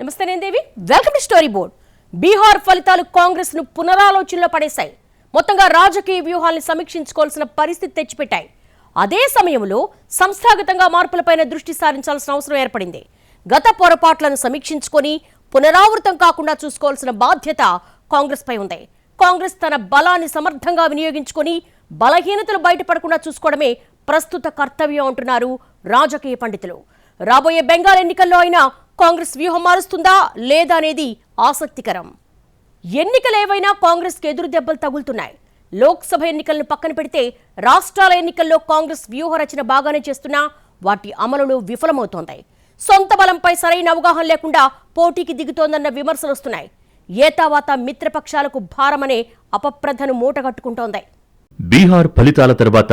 నమస్తే నేను Devi welcome to story board. Bihar ఫలితాలు కాంగ్రెస్ను పునరాలోచనలో పడేశాయి. మొత్తంగా రాజకీయ వ్యూహాల్ని సమీక్షించుకోవాల్సిన పరిస్థితి తెచ్చిపెట్టాయి. అదే సమయంలో సంస్థాగతంగా మార్పులపైన దృష్టి సారించాల్సిన అవసరం ఏర్పడింది. గత పొరపాట్లను సమీక్షించుకొని పునరావృతం కాకుండా చూసుకోవాల్సిన బాధ్యత కాంగ్రెస్ పై ఉంది. కాంగ్రెస్ తన బలాన్ని సమర్థంగా వినియోగించుకొని బలహీనతలు బయటపడకుండా చూసుకోవడమే ప్రస్తుత కర్తవ్యం అంటున్నారు రాజకీయ పండితులు. రాబోయే బెంగాల్ ఎన్నికల్లో అయినా కాంగ్రెస్ వ్యూహం మారుస్తుందా లేదా అనేది ఆసక్తికరం. ఎన్నికలు ఏవైనా కాంగ్రెస్కి ఎదురు దెబ్బలు తగులుతున్నాయి. లోక్సభ ఎన్నికలను పక్కన పెడితే రాష్ట్రాల ఎన్నికల్లో కాంగ్రెస్ వ్యూహ రచన బాగానే చేస్తున్నా వాటి అమలులో విఫలమవుతోంది. సొంత బలంపై సరైన అవగాహన లేకుండా పోటీకి దిగుతోందన్న విమర్శలు వస్తున్నాయి. ఏతావాత మిత్రపక్షాలకు భారమనే అపప్రధను మూటగట్టుకుంటోంది బీహార్ ఫలితాల తర్వాత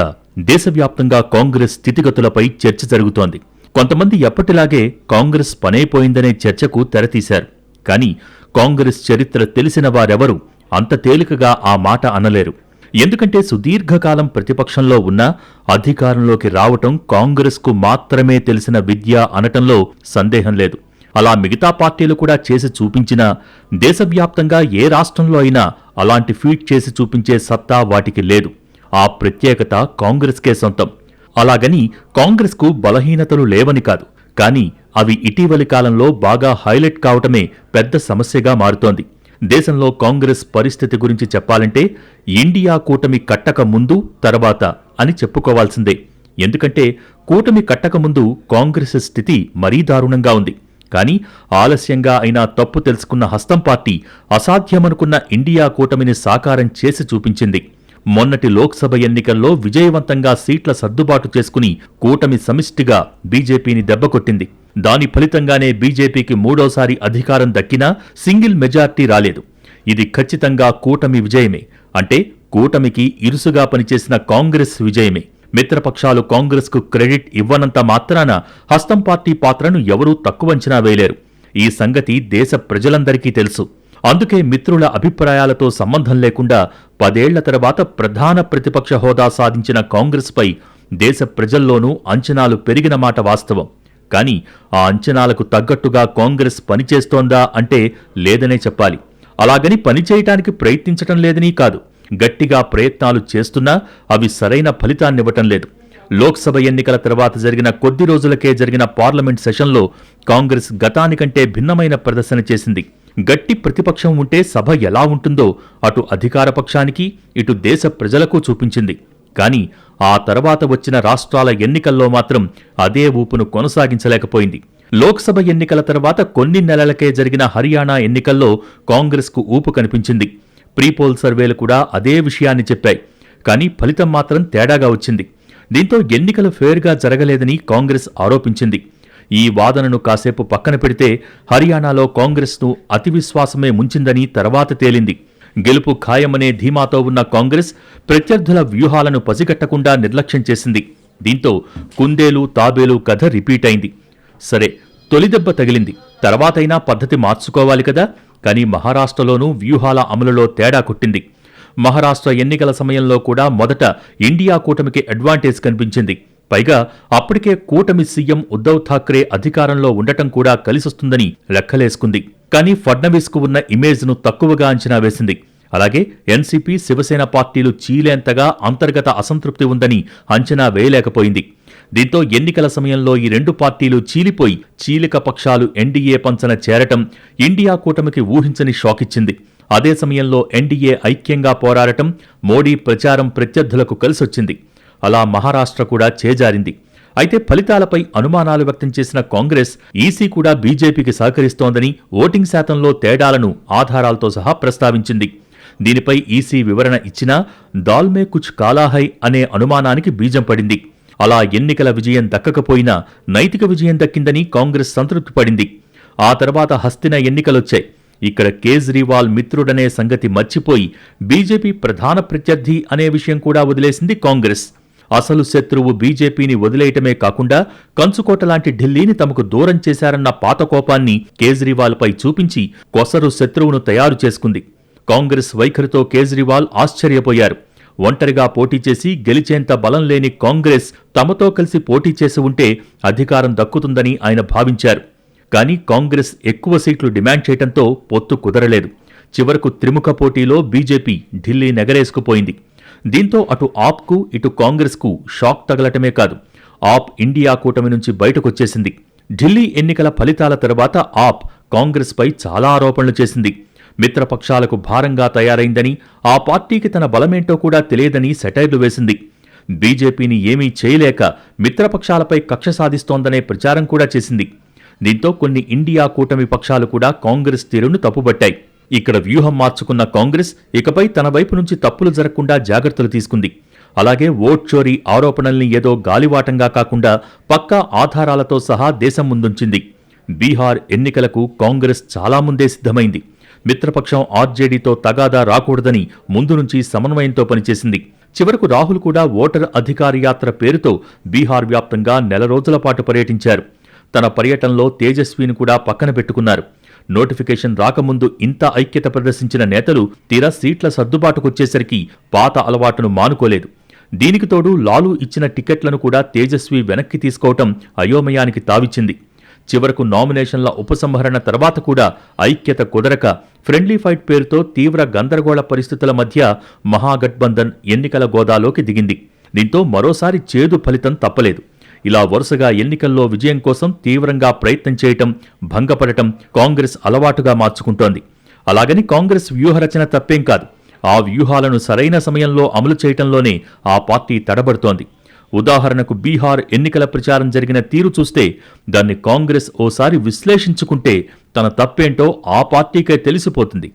దేశవ్యాప్తంగా కాంగ్రెస్ స్థితిగతులపై చర్చ జరుగుతోంది. కొంతమంది ఎప్పటిలాగే కాంగ్రెస్ పనైపోయిందనే చర్చకు తెరతీశారు. కానీ కాంగ్రెస్ చరిత్ర తెలిసిన వారెవరూ అంత తేలికగా ఆ మాట అనలేరు. ఎందుకంటే సుదీర్ఘకాలం ప్రతిపక్షంలో ఉన్నా అధికారంలోకి రావటం కాంగ్రెస్కు మాత్రమే తెలిసిన విద్య అనటంలో సందేహం లేదు. అలా మిగతా పార్టీలు కూడా చేసి చూపించినా దేశవ్యాప్తంగా ఏ రాష్ట్రంలో అయినా అలాంటి ఫీట్ చేసి చూపించే సత్తా వాటికి లేదు. ఆ ప్రత్యేకత కాంగ్రెస్కే సొంతం. అలాగని కాంగ్రెస్కు బలహీనతలు లేవని కాదు కానీ అవి ఇటీవలి కాలంలో బాగా హైలైట్ కావటమే పెద్ద సమస్యగా మారుతోంది. దేశంలో కాంగ్రెస్ పరిస్థితి గురించి చెప్పాలంటే ఇండియా కూటమి కట్టక ముందు తర్వాత అని చెప్పుకోవాల్సిందే. ఎందుకంటే కూటమి కట్టక ముందు కాంగ్రెస్ స్థితి మరీ దారుణంగా ఉంది. కానీ ఆలస్యంగా అయినా తప్పు తెలుసుకున్న హస్తం పార్టీ అసాధ్యమనుకున్న ఇండియా కూటమిని సాకారం చేసి చూపించింది. మొన్నటి లోక్సభ ఎన్నికల్లో విజయవంతంగా సీట్ల సర్దుబాటు చేసుకుని కూటమి సమిష్టిగా బీజేపీని దెబ్బకొట్టింది. దాని ఫలితంగానే బీజేపీకి మూడోసారి అధికారం దక్కినా సింగిల్ మెజార్టీ రాలేదు. ఇది ఖచ్చితంగా కూటమి విజయమే. అంటే కూటమికి ఇరుసుగా పనిచేసిన కాంగ్రెస్ విజయమే. మిత్రపక్షాలు కాంగ్రెస్కు క్రెడిట్ ఇవ్వనంత మాత్రాన హస్తం పార్టీ పాత్రను ఎవరూ తక్కువ అంచనా వేయలేరు ఈ సంగతి దేశ ప్రజలందరికీ తెలుసు. అందుకే మిత్రుల అభిప్రాయాలతో సంబంధం లేకుండా పదేళ్ళ తర్వాత ప్రధాన ప్రతిపక్ష హోదా సాధించిన కాంగ్రెస్పై దేశ ప్రజల్లోనూ అంచనాలు పెరిగిన మాట వాస్తవం. కానీ ఆ అంచనాలకు తగ్గట్టుగా కాంగ్రెస్ పనిచేస్తోందా అంటే లేదనే చెప్పాలి. అలాగని పనిచేయటానికి ప్రయత్నించటం లేదని కాదు. గట్టిగా ప్రయత్నాలు చేస్తున్నా అవి సరైన ఫలితాన్నివ్వటం లేదు. లోక్సభ ఎన్నికల తర్వాత జరిగిన కొద్ది రోజులకే జరిగిన పార్లమెంట్ సెషన్లో కాంగ్రెస్ గతానికంటే భిన్నమైన ప్రదర్శన చేసింది. గట్టి ప్రతిపక్షం ఉంటే సభ ఎలా ఉంటుందో అటు అధికార పక్షానికి ఇటు దేశ ప్రజలకు చూపించింది. కానీ ఆ తర్వాత వచ్చిన రాష్ట్రాల ఎన్నికల్లో మాత్రం అదే ఊపును కొనసాగించలేకపోయింది. లోక్సభ ఎన్నికల తర్వాత కొన్ని నెలలకే జరిగిన హర్యానా ఎన్నికల్లో కాంగ్రెస్కు ఊపు కనిపించింది. ప్రీపోల్ సర్వేలు కూడా అదే విషయాన్ని చెప్పాయి. కానీ ఫలితం మాత్రం తేడాగా వచ్చింది. దీంతో ఎన్నికలు ఫేర్గా జరగలేదని కాంగ్రెస్ ఆరోపించింది. ఈ వాదనను కాసేపు పక్కన పెడితే హర్యానాలో కాంగ్రెస్ను అతి విశ్వాసమే ముంచిందని తర్వాత తేలింది. గెలుపు ఖాయమనే ధీమాతో ఉన్న కాంగ్రెస్ ప్రత్యర్థుల వ్యూహాలను పసిగట్టకుండా నిర్లక్ష్యం చేసింది. దీంతో కుందేలు తాబేలు కథ రిపీట్ అయింది. సరే తొలిదెబ్బ తగిలింది. తర్వాతైనా పద్ధతి మార్చుకోవాలి కదా? కానీ మహారాష్ట్రలోనూ వ్యూహాల అమలులో తేడా కొట్టింది. మహారాష్ట్ర ఎన్నికల సమయంలో కూడా మొదట ఇండియా కూటమికి అడ్వాంటేజ్ కనిపించింది. పైగా అప్పటికే కూటమి సీఎం ఉద్దవ్ ఠాక్రే అధికారంలో ఉండటం కూడా కలిసొస్తుందని లెక్కలేసుకుంది. కానీ ఫడ్నవీస్కు ఉన్న ఇమేజ్ను తక్కువగా అంచనా వేసింది. అలాగే ఎన్సీపీ శివసేన పార్టీలు చీలేంతగా అంతర్గత అసంతృప్తి ఉందని అంచనా వేయలేకపోయింది. దీంతో ఎన్నికల సమయంలో ఈ రెండు పార్టీలు చీలిపోయి చీలిక పక్షాలు ఎన్డీఏ పంచన చేరటం ఇండియా కూటమికి ఊహించని షాకిచ్చింది. అదే సమయంలో ఎన్డీఏ ఐక్యంగా పోరాడటం మోడీ ప్రచారం ప్రత్యర్థులకు కలిసొచ్చింది. అలా మహారాష్ట్ర కూడా చేజారింది. అయితే ఫలితాలపై అనుమానాలు వ్యక్తం చేసిన కాంగ్రెస్ ఈసీ కూడా బీజేపీకి సహకరిస్తోందని ఓటింగ్ శాతంలో తేడాలను ఆధారాలతో సహా ప్రస్తావించింది. దీనిపై ఈసీ వివరణ ఇచ్చినా దాల్మే కుచ్ కాలాహై అనే అనుమానానికి బీజం పడింది. అలా ఎన్నికల విజయం దక్కకపోయినా నైతిక విజయం దక్కిందని కాంగ్రెస్ సంతృప్తి పడింది. ఆ తర్వాత హస్తిన ఎన్నికలొచ్చాయి. ఇక్కడ కేజ్రీవాల్ మిత్రుడనే సంగతి మర్చిపోయి బీజేపీ ప్రధాన ప్రత్యర్థి అనే విషయం కూడా వదిలేసింది కాంగ్రెస్. అసలు శత్రువు బీజేపీని వదిలేయటమే కాకుండా కంచుకోట లాంటి ఢిల్లీని తమకు దూరం చేశారన్న పాత కోపాన్ని కేజ్రీవాల్పై చూపించి కొసరు శత్రువును తయారు చేసుకుంది. కాంగ్రెస్ వైఖరితో కేజ్రీవాల్ ఆశ్చర్యపోయారు. ఒంటరిగా పోటీ చేసి గెలిచేంత బలం లేని కాంగ్రెస్ తమతో కలిసి పోటీ చేసి ఉంటే అధికారం దక్కుతుందని ఆయన భావించారు. కానీ కాంగ్రెస్ ఎక్కువ సీట్లు డిమాండ్ చేయడంతో పొత్తు కుదరలేదు. చివరకు త్రిముఖ పోటీలో బీజేపీ ఢిల్లీ నెగరేసుకుపోయింది దీంతో అటు ఆప్కు ఇటు కాంగ్రెస్కు షాక్ తగలటమే కాదు. ఆప్ ఇండియా కూటమి నుంచి బయటకొచ్చేసింది. ఢిల్లీ ఎన్నికల ఫలితాల తర్వాత ఆప్ కాంగ్రెస్పై చాలా ఆరోపణలు చేసింది. మిత్రపక్షాలకు భారంగా తయారైందని ఆ పార్టీకి తన బలమేంటో కూడా తెలియదని సెటైర్లు వేసింది. బీజేపీని ఏమీ చేయలేక మిత్రపక్షాలపై కక్ష సాధిస్తోందనే ప్రచారం కూడా చేసింది. దీంతో కొన్ని ఇండియా కూటమి పక్షాలు కూడా కాంగ్రెస్ తీరును తప్పుబట్టాయి. ఇక్కడ వ్యూహం మార్చుకున్న కాంగ్రెస్ ఇకపై తన వైపు నుంచి తప్పులు జరగకుండా జాగ్రత్తలు తీసుకుంది. అలాగే ఓట్ చోరీ ఆరోపణల్ని ఏదో గాలివాటంగా కాకుండా పక్కా ఆధారాలతో సహా దేశం ముందుంచింది. బీహార్ ఎన్నికలకు కాంగ్రెస్ చాలా ముందే సిద్ధమైంది. మిత్రపక్షం ఆర్జేడీతో తగాదా రాకూడదని ముందు నుంచి సమన్వయంతో పనిచేసింది. చివరకు రాహుల్ కూడా ఓటర్ అధికార యాత్ర పేరుతో బీహార్ వ్యాప్తంగా నెల రోజుల పాటు పర్యటించారు. తన పర్యటనలో తేజస్విని కూడా పక్కన పెట్టుకున్నారు. నోటిఫికేషన్ రాకముందు ఇంత ఐక్యత ప్రదర్శించిన నేతలు తీరా సీట్ల సర్దుబాటుకొచ్చేసరికి పాత అలవాటును మానుకోలేదు. దీనికి తోడు లాలూ ఇచ్చిన టికెట్లను కూడా తేజస్వి వెనక్కి తీసుకోవటం అయోమయానికి తావిచ్చింది. చివరకు నామినేషన్ల ఉపసంహరణ తర్వాత కూడా ఐక్యత కుదరక ఫ్రెండ్లీ ఫైట్ పేరుతో తీవ్ర గందరగోళ పరిస్థితుల మధ్య మహాగఠబంధన్ ఎన్నికల గోదాలోకి దిగింది. దీంతో మరోసారి చేదు ఫలితం తప్పలేదు. ఇలా వరుసగా ఎన్నికల్లో విజయం కోసం తీవ్రంగా ప్రయత్నం చేయటం భంగపడటం కాంగ్రెస్ అలవాటుగా మార్చుకుంటోంది. అలాగని కాంగ్రెస్ వ్యూహరచన తప్పేం కాదు. ఆ వ్యూహాలను సరైన సమయంలో అమలు చేయటంలోనే ఆ పార్టీ తడబడుతోంది. ఉదాహరణకు బీహార్ ఎన్నికల ప్రచారం జరిగిన తీరు చూస్తే దాన్ని కాంగ్రెస్ ఓసారి విశ్లేషించుకుంటే తన తప్పేంటో ఆ పార్టీకే తెలిసిపోతుంది.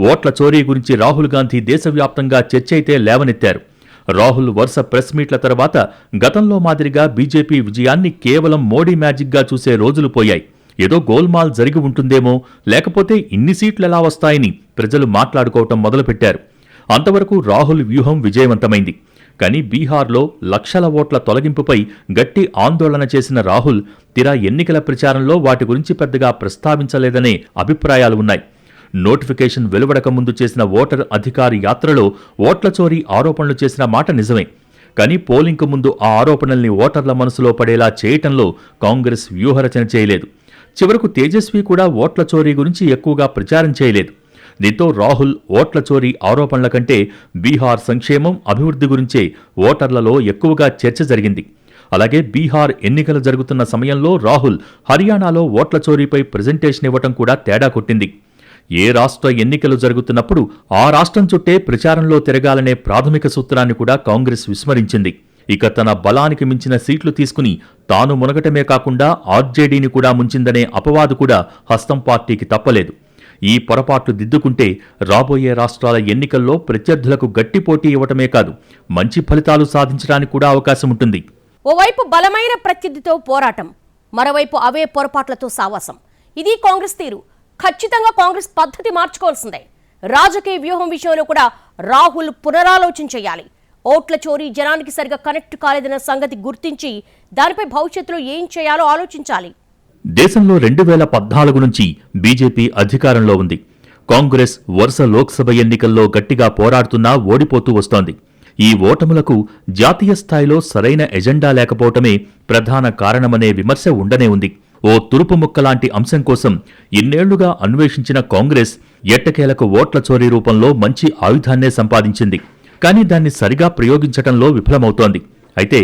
ఓట్ల చోరీ గురించి రాహుల్ గాంధీ దేశవ్యాప్తంగా చర్చ అయితే లేవనెత్తారు. రాహుల్ వరుస ప్రెస్ మీట్ల తర్వాత గతంలో మాదిరిగా బీజేపీ విజయాన్ని కేవలం మోడీ మ్యాజిక్గా చూసే రోజులు పోయాయి. ఏదో గోల్మాల్ జరిగి ఉంటుందేమో లేకపోతే ఇన్ని సీట్లు ఎలా వస్తాయని ప్రజలు మాట్లాడుకోవటం మొదలుపెట్టారు. అంతవరకు రాహుల్ వ్యూహం విజయవంతమైంది. కానీ బీహార్లో లక్షల ఓట్ల తొలగింపుపై గట్టి ఆందోళన చేసిన రాహుల్ తీరా ఎన్నికల ప్రచారంలో వాటి గురించి పెద్దగా ప్రస్తావించలేదనే అభిప్రాయాలు ఉన్నాయి. నోటిఫికేషన్ వెలువడక ముందు చేసిన ఓటర్ అధికారి యాత్రలో ఓట్ల చోరీ ఆరోపణలు చేసిన మాట నిజమే. కానీ పోలింగ్కు ముందు ఆ ఆరోపణల్ని ఓటర్ల మనసులో పడేలా చేయటంలో కాంగ్రెస్ వ్యూహరచన చేయలేదు. చివరకు తేజస్వి కూడా ఓట్ల చోరీ గురించి ఎక్కువగా ప్రచారం చేయలేదు. దీంతో రాహుల్ ఓట్ల చోరీ ఆరోపణల కంటే బీహార్ సంక్షేమం అభివృద్ధి గురించే ఓటర్లలో ఎక్కువగా చర్చ జరిగింది. అలాగే బీహార్ ఎన్నికలు జరుగుతున్న సమయంలో రాహుల్ హర్యానాలో ఓట్ల చోరీపై ప్రజెంటేషన్ ఇవ్వటం కూడా తేడా కొట్టింది. ఏ రాష్ట్ర ఎన్నికలు జరుగుతున్నప్పుడు ఆ రాష్ట్రం చుట్టే ప్రచారంలో తిరగాలనే ప్రాథమిక సూత్రాన్ని కూడా కాంగ్రెస్ విస్మరించింది. ఇక తన బలానికి మించిన సీట్లు తీసుకుని తాను మునగటమే కాకుండా ఆర్జేడీని కూడా ముంచిందనే అపవాదు కూడా హస్తం పార్టీకి తప్పలేదు. ఈ పొరపాట్లు దిద్దుకుంటే రాబోయే రాష్ట్రాల ఎన్నికల్లో ప్రత్యర్థులకు గట్టి పోటీ ఇవ్వటమే కాదు మంచి ఫలితాలు సాధించడానికి కూడా అవకాశం ఉంటుంది. ఓవైపు బలమైన ప్రత్యర్థితో పోరాటం మరోవైపు అవే పొరపాట్లతో సావాసం. ఇది కాంగ్రెస్ తీరు. ఖచ్చితంగా కాంగ్రెస్ పద్ధతి మార్చుకోవాల్సిందే. రాజకీయ వ్యూహం విషయంలో కూడా రాహుల్ పునరాలోచన చేయాలి. ఓట్ల చోరీ జనానికి సరిగా కనెక్ట్ కాలేదన్న సంగతి గుర్తించి దానిపై భవిష్యత్తులో ఏం చేయాలో ఆలోచించాలి. దేశంలో రెండు వేల పద్నాలుగు నుంచి బీజేపీ అధికారంలో ఉంది. కాంగ్రెస్ వరుస లోక్సభ ఎన్నికల్లో గట్టిగా పోరాడుతున్నా ఓడిపోతూ వస్తోంది. ఈ ఓటములకు జాతీయ స్థాయిలో సరైన ఎజెండా లేకపోవటమే ప్రధాన కారణమనే విమర్శ ఉండనే ఉంది. ఓ తురుపు ముక్కలాంటి అంశం కోసం ఇన్నేళ్ళుగా అన్వేషించిన కాంగ్రెస్ ఎట్టకేలకు ఓట్ల చోరీ రూపంలో మంచి ఆయుధాన్నే సంపాదించింది. కానీ దాన్ని సరిగా ప్రయోగించటంలో విఫలమవుతోంది. అయితే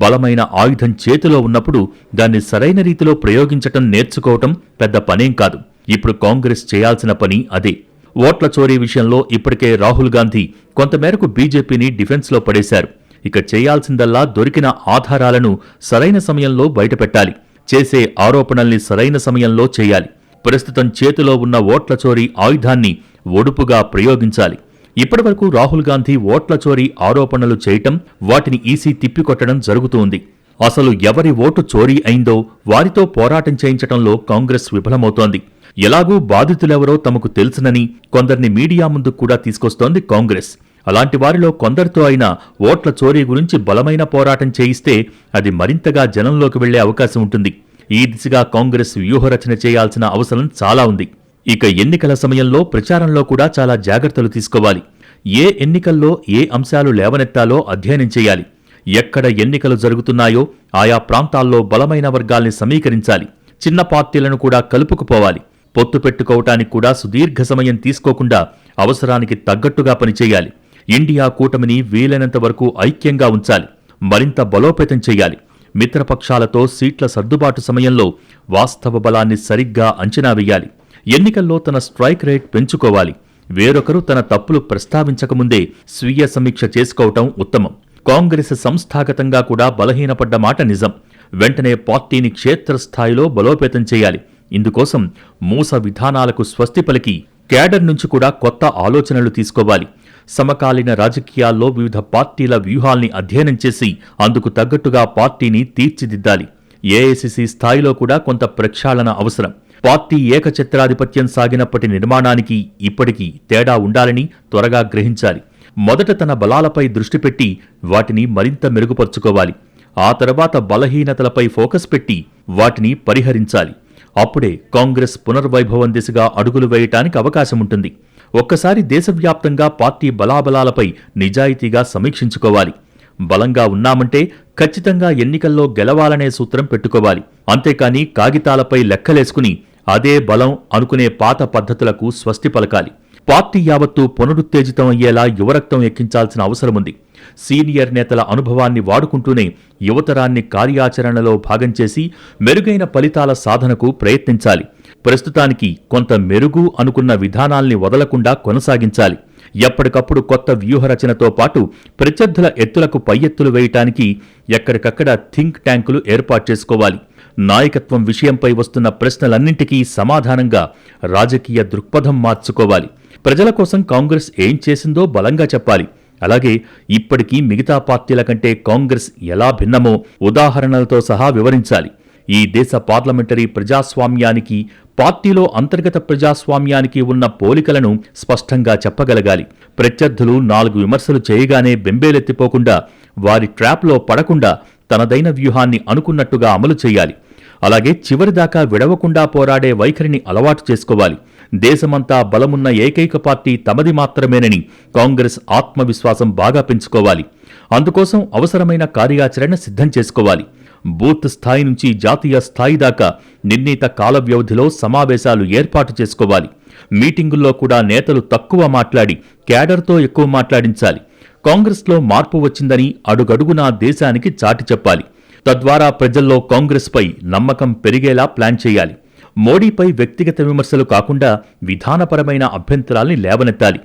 బలమైన ఆయుధం చేతిలో ఉన్నప్పుడు దాన్ని సరైన రీతిలో ప్రయోగించటం నేర్చుకోవటం పెద్ద పనేం కాదు. ఇప్పుడు కాంగ్రెస్ చేయాల్సిన పని అదే. ఓట్ల చోరీ విషయంలో ఇప్పటికే రాహుల్ గాంధీ కొంతమేరకు బీజేపీని డిఫెన్స్లో పడేశారు. ఇక చేయాల్సిందల్లా దొరికిన ఆధారాలను సరైన సమయంలో బయటపెట్టాలి. చేసే ఆరోపణల్ని సరైన సమయంలో చేయాలి. ప్రస్తుతం చేతిలో ఉన్న ఓట్ల చోరీ ఆయుధాన్ని ఒడుపుగా ప్రయోగించాలి. ఇప్పటివరకు రాహుల్ గాంధీ ఓట్ల చోరీ ఆరోపణలు చేయటం వాటిని ఈసీ తిప్పికొట్టడం జరుగుతోంది. అసలు ఎవరి ఓటు చోరీ అయిందో వారితో పోరాటం చేయించటంలో కాంగ్రెస్ విఫలమవుతోంది. ఎలాగూ బాధితులెవరో తమకు తెలుసునని కొందరిని మీడియా ముందు కూడా తీసుకొస్తోంది కాంగ్రెస్. అలాంటి వారిలో కొందరితో అయినా ఓట్ల చోరీ గురించి బలమైన పోరాటం చేయిస్తే అది మరింతగా జనంలోకి వెళ్ళే అవకాశం ఉంటుంది. ఈ దిశగా కాంగ్రెస్ వ్యూహరచన చేయాల్సిన అవసరం చాలా ఉంది. ఇక ఎన్నికల సమయంలో ప్రచారంలో కూడా చాలా జాగ్రత్తలు తీసుకోవాలి. ఏ ఎన్నికల్లో ఏ అంశాలు లేవనెత్తాలో అధ్యయనం చేయాలి. ఎక్కడ ఎన్నికలు జరుగుతున్నాయో ఆయా ప్రాంతాల్లో బలమైన వర్గాల్ని సమీకరించాలి. చిన్న పార్టీలను కూడా కలుపుకుపోవాలి. పొత్తు పెట్టుకోవటానికి కూడా సుదీర్ఘ సమయం తీసుకోకుండా అవసరానికి తగ్గట్టుగా పనిచేయాలి. ఇండియా కూటమిని వీలైనంత వరకు ఐక్యంగా ఉంచాలి మరింత బలోపేతం చేయాలి. మిత్రపక్షాలతో సీట్ల సర్దుబాటు సమయంలో వాస్తవ బలాన్ని సరిగ్గా అంచనా వేయాలి. ఎన్నికల్లో తన స్ట్రైక్ రేట్ పెంచుకోవాలి. వేరొకరు తన తప్పులు ప్రస్తావించకముందే స్వీయ సమీక్ష చేసుకోవటం ఉత్తమం. కాంగ్రెస్ సంస్థాగతంగా కూడా బలహీనపడ్డ మాట నిజం. వెంటనే పార్టీని క్షేత్రస్థాయిలో బలోపేతం చేయాలి. ఇందుకోసం మూస విధానాలకు స్వస్తి పలికి కేడర్ నుంచి కూడా కొత్త ఆలోచనలు తీసుకోవాలి. సమకాలీన రాజకీయాల్లో వివిధ పార్టీల వ్యూహాల్ని అధ్యయనం చేసి అందుకు తగ్గట్టుగా పార్టీని తీర్చిదిద్దాలి. ఏఐసిసి స్థాయిలో కూడా కొంత ప్రక్షాళన అవసరం. పార్టీ ఏకఛత్రాధిపత్యం సాగినప్పటి నిర్మాణానికి ఇప్పటికీ తేడా ఉండాలని త్వరగా గ్రహించాలి. మొదట తన బలాలపై దృష్టి పెట్టి వాటిని మరింత మెరుగుపరుచుకోవాలి. ఆ తర్వాత బలహీనతలపై ఫోకస్ పెట్టి వాటిని పరిహరించాలి. అప్పుడే కాంగ్రెస్ పునర్వైభవం దిశగా అడుగులు వేయటానికి అవకాశం ఉంటుంది ఒక్కసారి దేశవ్యాప్తంగా పార్టీ బలాబలాలపై నిజాయితీగా సమీక్షించుకోవాలి. బలంగా ఉన్నామంటే ఖచ్చితంగా ఎన్నికల్లో గెలవాలనే సూత్రం పెట్టుకోవాలి. అంతేకాని కాగితాలపై లెక్కలేసుకుని అదే బలం అనుకునే పాత పద్ధతులకు స్వస్తి పలకాలి. పార్టీ యావత్తు పునరుత్తేజితం అయ్యేలా యువరక్తం ఎక్కించాల్సిన అవసరముంది. సీనియర్ నేతల అనుభవాన్ని వాడుకుంటూనే యువతరాన్ని కార్యాచరణలో భాగం చేసి మెరుగైన ఫలితాల సాధనకు ప్రయత్నించాలి. ప్రస్తుతానికి కొంత మెరుగు అనుకున్న విధానాల్ని వదలకుండా కొనసాగించాలి. ఎప్పటికప్పుడు కొత్త వ్యూహరచనతో పాటు ప్రత్యర్థుల ఎత్తులకు పై ఎత్తులు వేయటానికి ఎక్కడికక్కడ థింక్ ట్యాంకులు ఏర్పాటు చేసుకోవాలి. నాయకత్వం విషయంపై వస్తున్న ప్రశ్నలన్నింటికీ సమాధానంగా రాజకీయ దృక్పథం మార్చుకోవాలి. ప్రజల కోసం కాంగ్రెస్ ఏం చేసిందో బలంగా చెప్పాలి. అలాగే ఇప్పటికీ మిగతా పార్టీల కంటే కాంగ్రెస్ ఎలా భిన్నమో ఉదాహరణలతో సహా వివరించాలి. ఈ దేశ పార్లమెంటరీ ప్రజాస్వామ్యానికి పార్టీలో అంతర్గత ప్రజాస్వామ్యానికి ఉన్న పోలికలను స్పష్టంగా చెప్పగలగాలి. ప్రత్యర్థులు నాలుగు విమర్శలు చేయగానే బెంబేలెత్తిపోకుండా వారి ట్రాప్లో పడకుండా తనదైన వ్యూహాన్ని అనుకున్నట్టుగా అమలు చేయాలి. అలాగే చివరిదాకా విడవకుండా పోరాడే వైఖరిని అలవాటు చేసుకోవాలి. దేశమంతా బలమున్న ఏకైక పార్టీ తమది మాత్రమేనని కాంగ్రెస్ ఆత్మవిశ్వాసం బాగా పెంచుకోవాలి. అందుకోసం అవసరమైన కార్యాచరణ సిద్ధం చేసుకోవాలి. బూత్ స్థాయి నుంచి జాతీయ స్థాయి దాకా నిర్ణీత కాల వ్యవధిలో సమావేశాలు ఏర్పాటు చేసుకోవాలి. మీటింగుల్లో కూడా నేతలు తక్కువ మాట్లాడి క్యాడర్తో ఎక్కువ మాట్లాడించాలి. కాంగ్రెస్లో మార్పు వచ్చిందని అడుగడుగునా దేశానికి చాటి చెప్పాలి. తద్వారా ప్రజల్లో కాంగ్రెస్పై నమ్మకం పెరిగేలా ప్లాన్ చేయాలి. మోడీపై వ్యక్తిగత విమర్శలు కాకుండా విధానపరమైన అభ్యంతరాల్ని లేవనెత్తాలి.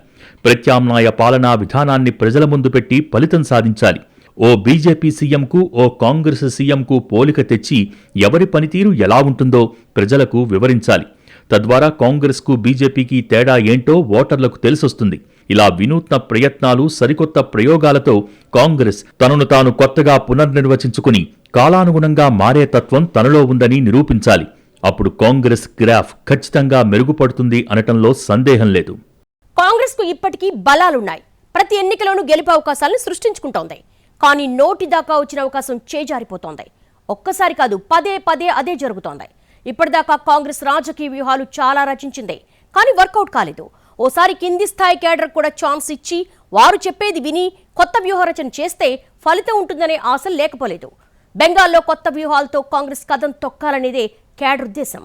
ప్రత్యామ్నాయ పాలనా విధానాన్ని ప్రజల ముందు పెట్టి ఫలితం సాధించాలి. ఓ బీజేపీ సీఎంకు ఓ కాంగ్రెస్ సీఎంకు పోలిక తెచ్చి ఎవరి పనితీరు ఎలా ఉంటుందో ప్రజలకు వివరించాలి. తద్వారా కాంగ్రెస్కు బీజేపీకి తేడా ఏంటో ఓటర్లకు తెలిసొస్తుంది. ఇలా వినూత్న ప్రయత్నాలు సరికొత్త ప్రయోగాలతో కాంగ్రెస్ తనను తాను కొత్తగా పునర్నిర్వచించుకుని కాలానుగుణంగా మారే తత్వం తనలో ఉందని నిరూపించాలి. అప్పుడు కాంగ్రెస్ గ్రాఫ్ ఖచ్చితంగా మెరుగుపడుతుంది అనటంలో సందేహం లేదు. కాంగ్రెస్కు ఇప్పటికీ బలాలున్నాయి. ప్రతి ఎన్నికలోనూ గెలుపు అవకాశాలను సృష్టించుకుంటోంది. కానీ నోటి దాకా వచ్చిన అవకాశం చేజారిపోతోంది. ఒక్కసారి కాదు పదే పదే అదే జరుగుతోంది. ఇప్పటిదాకా కాంగ్రెస్ రాజకీయ వ్యూహాలు చాలా రచించింది కానీ వర్కౌట్ కాలేదు. ఓసారి కింది స్థాయి కేడర్ కూడా ఛాన్స్ ఇచ్చి వారు చెప్పేది విని కొత్త వ్యూహరచన చేస్తే ఫలితం ఉంటుందనే ఆశ లేకపోలేదు. బెంగాల్లో కొత్త వ్యూహాలతో కాంగ్రెస్ కథం తొక్కాలనేదే కేడర్ ఉద్దేశం.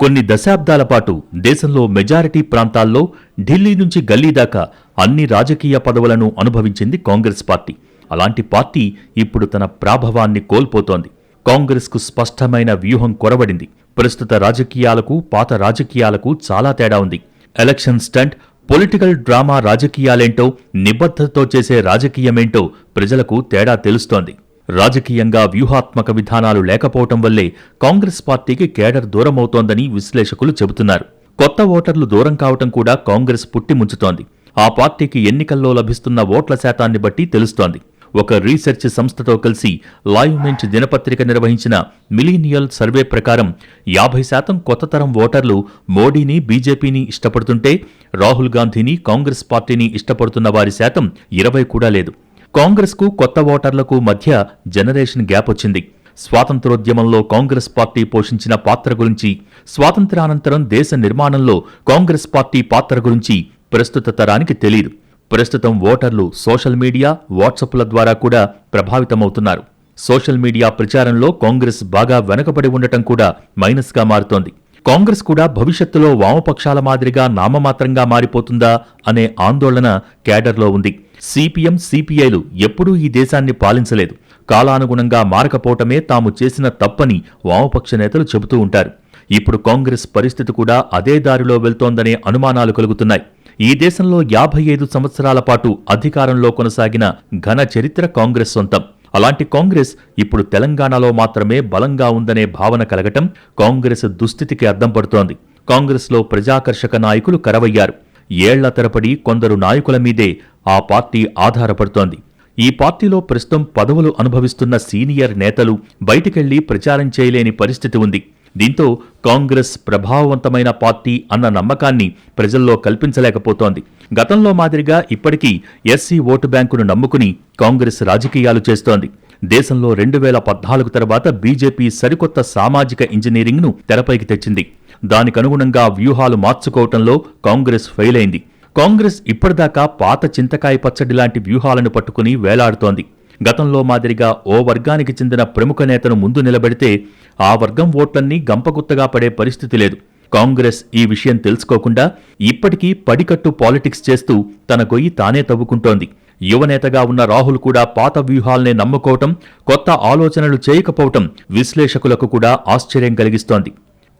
కొన్ని దశాబ్దాల పాటు దేశంలో మెజారిటీ ప్రాంతాల్లో ఢిల్లీ నుంచి గల్లీ దాకా అన్ని రాజకీయ పదవులను అనుభవించింది కాంగ్రెస్ పార్టీ. అలాంటి పార్టీ ఇప్పుడు తన ప్రాభవాన్ని కోల్పోతోంది. కాంగ్రెస్కు స్పష్టమైన వ్యూహం కొరబడింది ప్రస్తుత రాజకీయాలకు పాత రాజకీయాలకు చాలా తేడా ఉంది. ఎలక్షన్ స్టంట్ పొలిటికల్ డ్రామా రాజకీయాలేంటో నిబద్ధతతో చేసే రాజకీయమేంటో ప్రజలకు తేడా తెలుస్తోంది. రాజకీయంగా వ్యూహాత్మక విధానాలు లేకపోవటం వల్లే కాంగ్రెస్ పార్టీకి కేడర్ దూరమవుతోందని విశ్లేషకులు చెబుతున్నారు. కొత్త ఓటర్లు దూరం కావటం కూడా కాంగ్రెస్ పుట్టిముంచుతోంది ఆ పార్టీకి ఎన్నికల్లో లభిస్తున్న ఓట్ల శాతాన్ని బట్టి తెలుస్తోంది. ఒక రీసెర్చ్ సంస్థతో కలిసి లాయుమెంట్ దినపత్రిక నిర్వహించిన మిలీనియల్ సర్వే ప్రకారం యాభై శాతం కొత్త తరం ఓటర్లు మోడీని బీజేపీని ఇష్టపడుతుంటే రాహుల్ గాంధీని కాంగ్రెస్ పార్టీని ఇష్టపడుతున్న వారి శాతం ఇరవై కూడా లేదు. కాంగ్రెస్కు కొత్త ఓటర్లకు మధ్య జనరేషన్ గ్యాప్ వచ్చింది. స్వాతంత్రోద్యమంలో కాంగ్రెస్ పార్టీ పోషించిన పాత్ర గురించి స్వాతంత్రానంతరం దేశ నిర్మాణంలో కాంగ్రెస్ పార్టీ పాత్ర గురించి ప్రస్తుత తరానికి తెలియదు ప్రస్తుతం ఓటర్లు సోషల్ మీడియా వాట్సాప్ల ద్వారా కూడా ప్రభావితమవుతున్నారు. సోషల్ మీడియా ప్రచారంలో కాంగ్రెస్ బాగా వెనకబడి ఉండటం కూడా మైనస్గా మారుతోంది. కాంగ్రెస్ కూడా భవిష్యత్తులో వామపక్షాల మాదిరిగా నామమాత్రంగా మారిపోతుందా అనే ఆందోళన కేడర్లో ఉంది. సిపిఎం సిపిఐలు ఎప్పుడూ ఈ దేశాన్ని పాలించలేదు. కాలానుగుణంగా మారకపోవటమే తాము చేసిన తప్పని వామపక్ష నేతలు చెబుతూ ఉంటారు. ఇప్పుడు కాంగ్రెస్ పరిస్థితి కూడా అదే దారిలో వెళ్తోందనే అనుమానాలు కలుగుతున్నాయి. ఈ దేశంలో యాభై ఐదు సంవత్సరాల పాటు అధికారంలో కొనసాగిన ఘన చరిత్ర కాంగ్రెస్ సొంతం. అలాంటి కాంగ్రెస్ ఇప్పుడు తెలంగాణలో మాత్రమే బలంగా ఉందనే భావన కలగటం కాంగ్రెస్ దుస్థితికి అద్దం పడుతోంది. కాంగ్రెస్లో ప్రజాకర్షక నాయకులు కరవయ్యారు. ఏళ్ళ తరపడి కొందరు నాయకుల మీదే ఆ పార్టీ ఆధారపడుతోంది. ఈ పార్టీలో ప్రస్తుతం పదవులు అనుభవిస్తున్న సీనియర్ నేతలు బయటికెళ్ళి ప్రచారం చేయలేని పరిస్థితి ఉంది. దీంతో కాంగ్రెస్ ప్రభావవంతమైన పార్టీ అన్న నమ్మకాన్ని ప్రజల్లో కల్పించలేకపోతోంది. గతంలో మాదిరిగా ఇప్పటికీ ఎస్సీ ఓటు బ్యాంకును నమ్ముకుని కాంగ్రెస్ రాజకీయాలు చేస్తోంది. దేశంలో రెండు వేల పద్నాలుగు తర్వాత బీజేపీ సరికొత్త సామాజిక ఇంజనీరింగ్ను తెరపైకి తెచ్చింది. దానికనుగుణంగా వ్యూహాలు మార్చుకోవటంలో కాంగ్రెస్ ఫెయిల్ అయింది కాంగ్రెస్ ఇప్పటిదాకా పాత చింతకాయ పచ్చడి లాంటి వ్యూహాలను పట్టుకుని వేలాడుతోంది. గతంలో మాదిరిగా ఓ వర్గానికి చెందిన ప్రముఖ నేతను ముందు నిలబెడితే ఆ వర్గం ఓట్లన్నీ గంపగుత్తగా పడే పరిస్థితి లేదు. కాంగ్రెస్ ఈ విషయం తెలుసుకోకుండా ఇప్పటికీ పడికట్టు పాలిటిక్స్ చేస్తూ తన గొయ్యి తానే తవ్వుకుంటోంది. యువనేతగా ఉన్న రాహుల్ కూడా పాత వ్యూహాల్నే నమ్ముకోవటం కొత్త ఆలోచనలు చేయకపోవటం విశ్లేషకులకు కూడా ఆశ్చర్యం కలిగిస్తోంది.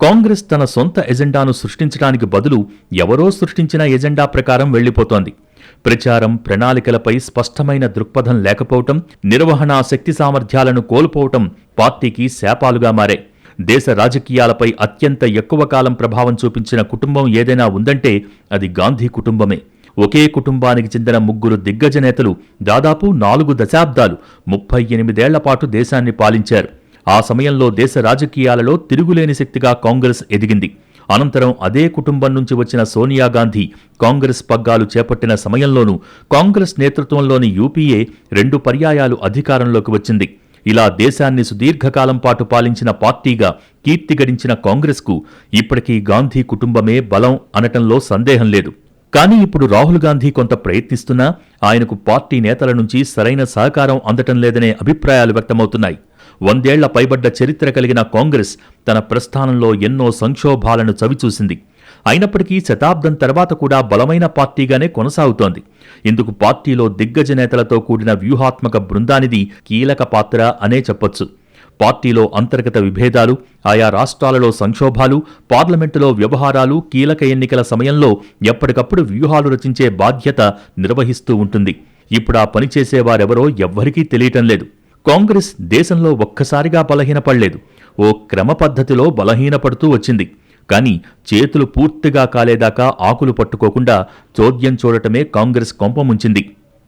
కాంగ్రెస్ తన సొంత ఎజెండాను సృష్టించడానికి బదులు ఎవరో సృష్టించిన ఎజెండా ప్రకారం వెళ్ళిపోతోంది ప్రచారం ప్రణాళికలపై స్పష్టమైన దృక్పథం లేకపోవటం నిర్వహణ శక్తి సామర్థ్యాలను కోల్పోవటం పార్టీకి శాపాలుగా మారాయి దేశ రాజకీయాలపై అత్యంత ఎక్కువ కాలం ప్రభావం చూపించిన కుటుంబం ఏదైనా ఉందంటే అది గాంధీ కుటుంబమే. ఒకే కుటుంబానికి చెందిన ముగ్గురు దిగ్గజ నేతలు దాదాపు నాలుగు దశాబ్దాలు ముప్పై ఎనిమిదేళ్ళ పాటు దేశాన్ని పాలించారు. ఆ సమయంలో దేశ రాజకీయాలలో తిరుగులేని శక్తిగా కాంగ్రెస్ ఎదిగింది. అనంతరం అదే కుటుంబం నుంచి వచ్చిన సోనియా గాంధీ కాంగ్రెస్ పగ్గాలు చేపట్టిన సమయంలోనూ కాంగ్రెస్ నేతృత్వంలోని యూపీఏ రెండు పర్యాయాలు అధికారంలోకి వచ్చింది. ఇలా దేశాన్ని సుదీర్ఘకాలం పాటు పాలించిన పార్టీగా కీర్తి గడించిన కాంగ్రెస్కు ఇప్పటికీ గాంధీ కుటుంబమే బలం అనటంలో సందేహం లేదు. కానీ ఇప్పుడు రాహుల్ గాంధీ కొంత ప్రయత్నిస్తున్నా ఆయనకు పార్టీ నేతల నుంచి సరైన సహకారం అందటం లేదనే అభిప్రాయాలు వ్యక్తమవుతున్నాయి. వందేళ్ళ పైబడ్డ చరిత్ర కలిగిన కాంగ్రెస్ తన ప్రస్థానంలో ఎన్నో సంక్షోభాలను చవిచూసింది. అయినప్పటికీ శతాబ్దం తర్వాత కూడా బలమైన పార్టీగానే కొనసాగుతోంది. ఇందుకు పార్టీలో దిగ్గజ నేతలతో కూడిన వ్యూహాత్మక బృందానిది కీలక పాత్ర అనే చెప్పొచ్చు. పార్టీలో అంతర్గత విభేదాలు ఆయా రాష్ట్రాలలో సంక్షోభాలు పార్లమెంటులో వ్యవహారాలు కీలక ఎన్నికల సమయంలో ఎప్పటికప్పుడు వ్యూహాలు రచించే బాధ్యత నిర్వహిస్తూ ఉంటుంది. ఇప్పుడు ఆ ఎవ్వరికీ తెలియటం లేదు. కాంగ్రెస్ దేశంలో ఒక్కసారిగా బలహీనపడలేదు. ఓ క్రమ పద్ధతిలో బలహీనపడుతూ వచ్చింది. కానీ చేతులు పూర్తిగా కాలేదాకా ఆకులు పట్టుకోకుండా చోద్యం చూడటమే కాంగ్రెస్ కొంపముంచింది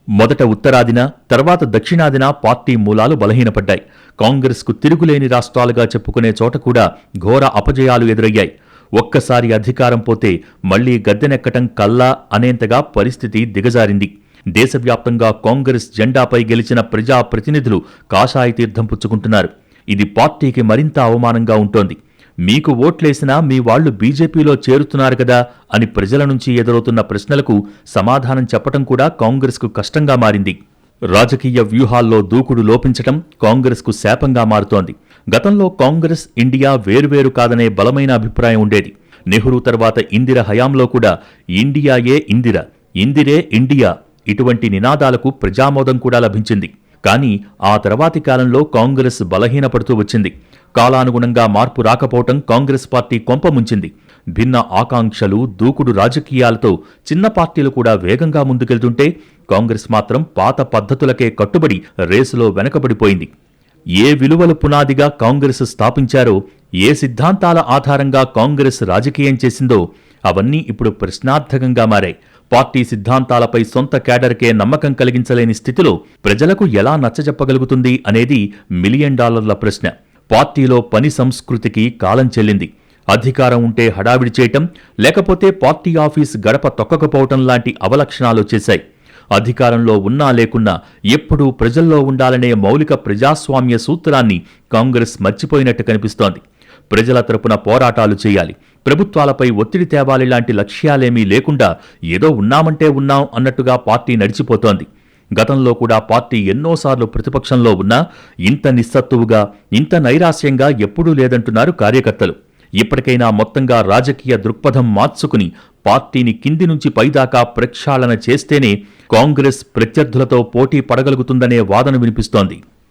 మొదట ఉత్తరాదిన తర్వాత దక్షిణాదిన పార్టీ మూలాలు బలహీనపడ్డాయి. కాంగ్రెస్కు తిరుగులేని రాష్ట్రాలుగా చెప్పుకునే చోట కూడా ఘోర అపజయాలు ఎదురయ్యాయి. ఒక్కసారి అధికారం పోతే మళ్ళీ గద్దెనెక్కటం కల్లా అనేంతగా పరిస్థితి దిగజారింది. దేశవ్యాప్తంగా కాంగ్రెస్ జెండాపై గెలిచిన ప్రజా ప్రతినిధులు కాషాయ తీర్థం పుచ్చుకుంటున్నారు. ఇది పార్టీకి మరింత అవమానంగా ఉంటోంది. మీకు ఓట్లేసినా మీ వాళ్ళు బీజేపీలో చేరుతున్నారు కదా అని ప్రజల నుంచి ఎదురవుతున్న ప్రశ్నలకు సమాధానం చెప్పటం కూడా కాంగ్రెస్కు కష్టంగా మారింది. రాజకీయ వ్యూహాల్లో దూకుడు లోపించటం కాంగ్రెస్కు శాపంగా మారుతోంది. గతంలో కాంగ్రెస్ ఇండియా వేరువేరు కాదనే బలమైన అభిప్రాయం ఉండేది. నెహ్రూ తర్వాత ఇందిర హయాంలో కూడా ఇండియాయే ఇందిర ఇందిరే ఇండియా ఇటువంటి నినాదాలకు ప్రజామోదం కూడా లభించింది. కానీ ఆ తర్వాతి కాలంలో కాంగ్రెస్ బలహీనపడుతూ వచ్చింది. కాలానుగుణంగా మార్పు రాకపోవటం కాంగ్రెస్ పార్టీ కొంపముంచింది భిన్న ఆకాంక్షలు దూకుడు రాజకీయాలతో చిన్న పార్టీలు కూడా వేగంగా ముందుకెళ్తుంటే కాంగ్రెస్ మాత్రం పాత పద్ధతులకే కట్టుబడి రేసులో వెనకబడిపోయింది. ఏ విలువలు పునాదిగా కాంగ్రెస్ స్థాపించారో ఏ సిద్ధాంతాల ఆధారంగా కాంగ్రెస్ రాజకీయం చేసిందో అవన్నీ ఇప్పుడు ప్రశ్నార్థకంగా మారాయి. పార్టీ సిద్ధాంతాలపై సొంత కేడర్కే నమ్మకం కలిగించలేని స్థితిలో ప్రజలకు ఎలా నచ్చజెప్పగలుగుతుంది అనేది మిలియన్ డాలర్ల ప్రశ్న. పార్టీలో పని సంస్కృతికి కాలం చెల్లింది. అధికారం ఉంటే హడావిడి చేయటం లేకపోతే పార్టీ ఆఫీస్ గడప తొక్కకపోవటం లాంటి అవలక్షణాలు చేశాయి అధికారంలో ఉన్నా లేకున్నా ఎప్పుడూ ప్రజల్లో ఉండాలనే మౌలిక ప్రజాస్వామ్య సూత్రాన్ని కాంగ్రెస్ మర్చిపోయినట్టు కనిపిస్తోంది. ప్రజల తరపున పోరాటాలు చేయాలి. ప్రభుత్వాలపై ఒత్తిడి తేవాలి లాంటి లక్ష్యాలేమీ లేకుండా ఏదో ఉన్నామంటే ఉన్నాం అన్నట్టుగా పార్టీ నడిచిపోతోంది. గతంలో కూడా పార్టీ ఎన్నోసార్లు ప్రతిపక్షంలో ఉన్నా ఇంత నిస్సత్తువుగా ఇంత నైరాస్యంగా ఎప్పుడూ లేదంటున్నారు కార్యకర్తలు. ఇప్పటికైనా మొత్తంగా రాజకీయ దృక్పథం మార్చుకుని పార్టీని కింది నుంచి పైదాకా ప్రక్షాళన చేస్తేనే కాంగ్రెస్ ప్రత్యర్థులతో పోటీ పడగలుగుతుందనే వాదన వినిపిస్తోంది.